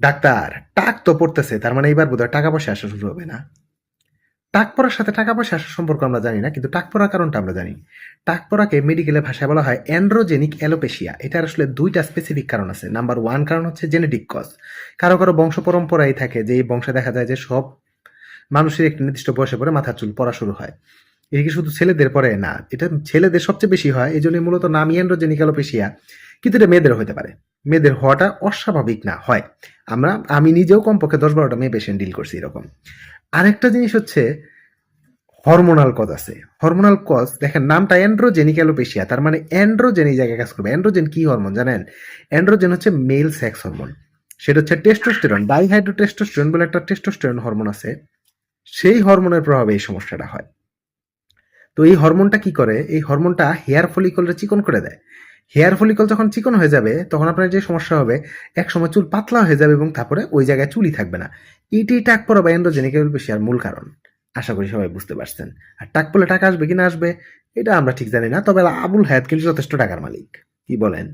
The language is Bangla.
ডাক্তার, টাক তো পড়তেছে, তার মানে এইবার বোধহয় টাকা পয়সা আসা শুরু হবে না। টাক পড়ার সাথে টাকা পয়সা আসার সম্পর্ক আমরা জানি না, কিন্তু টাক পড়ার কারণটা আমরা জানি। টাক পড়াকে মেডিকেলের ভাষায় বলা হয় অ্যান্ড্রোজেনিক অ্যালোপেশিয়া। এটার আসলে দুইটা স্পেসিফিক কারণ আছে। নাম্বার ওয়ান কারণ হচ্ছে জেনেটিক কজ কারও কারও বংশ পরম্পরাই থাকে যে এই বংশে দেখা যায় যে সব মানুষের একটি নির্দিষ্ট বয়সে পরে মাথার চুল পড়া শুরু হয়। এটা কি শুধু ছেলেদের পরে? না, এটা ছেলেদের সবচেয়ে বেশি হয় এই জন্য মূলত নাম অ্যান্ড্রোজেনিক অ্যালোপেশিয়া, কিন্তু এটা মেয়েদের হতে পারে। মেয়েদের হওয়াটা অস্বাভাবিক না, হয়। আমরা, আমি নিজেও কমপক্ষে দশ বারোটা মেয়ে পেশেন্ট ডিল করছি এরকম। আরেকটা জিনিস হচ্ছে হরমোনাল কজ আছে। হরমোনাল কজ দেখেন, নামটা অ্যান্ড্রোজেনিক অ্যালোপেশিয়া তার মানে অ্যান্ড্রোজেন এই জায়গায় কাজ করবে। অ্যান্ড্রোজেন কি হরমোন জানেন? অ্যান্ড্রোজেন হচ্ছে মেল সেক্স হরমোন সেটা হচ্ছে টেস্টোস্টেরন ডাইহাইড্রোটেস্টোস্টেরন বলে একটা টেস্টোস্টেরন হরমোন আছে। সেই হরমোনের প্রভাবে এই সমস্যাটা হয়। তো এই হরমোনটা কি করে? এই হরমোনটা হেয়ার ফলিকলটা চিকন করে দেয়। হেয়ার ফলিকল যখন চিকন হয়ে যাবে, তখন আপনার যে সমস্যা হবে এক সময় চুল পাতলা হয়ে যাবে এবং তারপরে ওই জায়গায় চুলই থাকবে না। এটাই টাক পড়া বা এন্ড্রোজেনিক বেশিয়ার মূল কারণ। আশা করি সবাই বুঝতে পারছেন। আর টাক পড়লে টাকা আসবে কি না আসবে, এটা আমরা ঠিক জানি না, তবে আবুল হায়াত কিন্তু যথেষ্ট টাকার মালিক। কি বলেন?